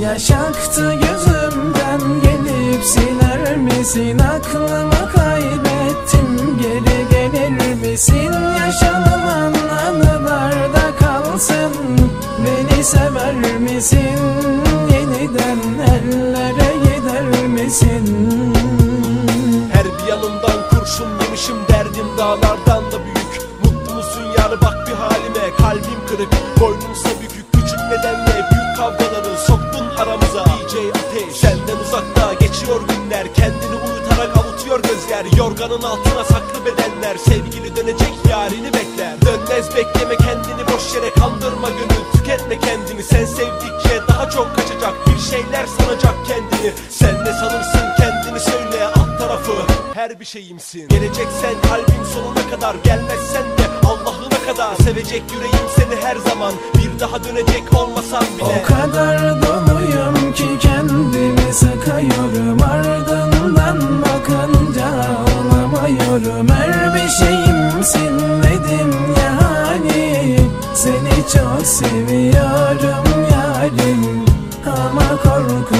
Yaşaktı gözümden gelip siler misin? Aklımı kaybettim geri gelir misin? Yaşanılan anılarda kalsın Beni sever misin? Yeniden ellere gider misin? Her bir yanımdan kurşun yemişim derdim dağlardan da büyük. Mutlu musun yar bak bir halime kalbim kırık. Boynumsa bükük küçük bedenle gözler Yorganın altına saklı bedenler. Sevgili dönecek yarini bekler. Dönmez bekleme kendini boş yere kandırma gönül Tüketme kendini sen sevdikçe daha çok kaçacak. Bir şeyler sanacak kendini. Sen ne sanırsın kendini söyle alt tarafı. Her bir şeyimsin. Geleceksen kalbim sonuna kadar. Gelmezsen de Allah'ına kadar. Sevecek yüreğim seni her zaman. Bir daha dönecek olmasan bile. O kadar doluyum ki kendimi sıkıyorum çok seviyorum yarim Ama korkuyorum.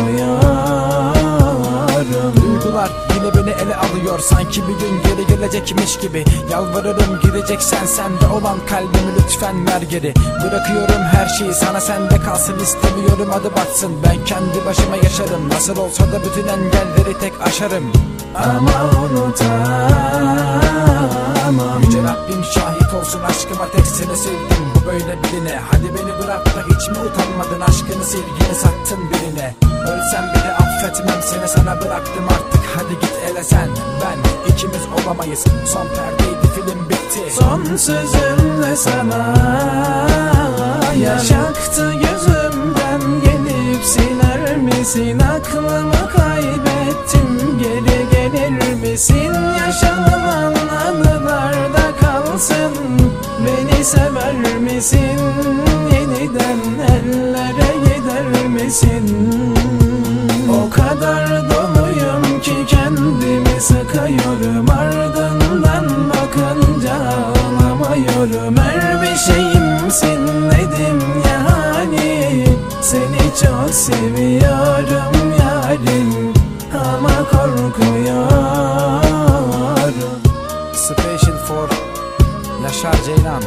Duygular yine beni ele alıyor Sanki bir gün geri gelecekmiş gibi. Yalvarırım gireceksen sende olan kalbimi lütfen ver geri. Bırakıyorum her şeyi sana sende kalsın istemiyorum adı batsın. Ben kendi başıma yaşarım Nasıl olsa da bütün engelleri tek aşarım. Ama unutamam biline Hadi beni bırak da hiç mi utanmadın? Aşkını sevgini sattın birine. Ölsem bile affetmem seni sana bıraktım artık. Hadi git ele sen. Ben ikimiz olamayız. Son perdeydi film bitti. Son sözümle sana Yaşaktı gözümden gelip siler misin? Aklımı kaybettim. Geri gelir misin? Yaşanılan anılarda kalsın Sever misin? Yeniden ellere gider misin? O kadar doluyum ki kendimi sıkıyorum. Ardından bakınca ağlamıyorum. Her bir şeyimsin dedim yani. Seni çok seviyorum yarim. Ama korkuyorum. Special for Yaşar Ceylan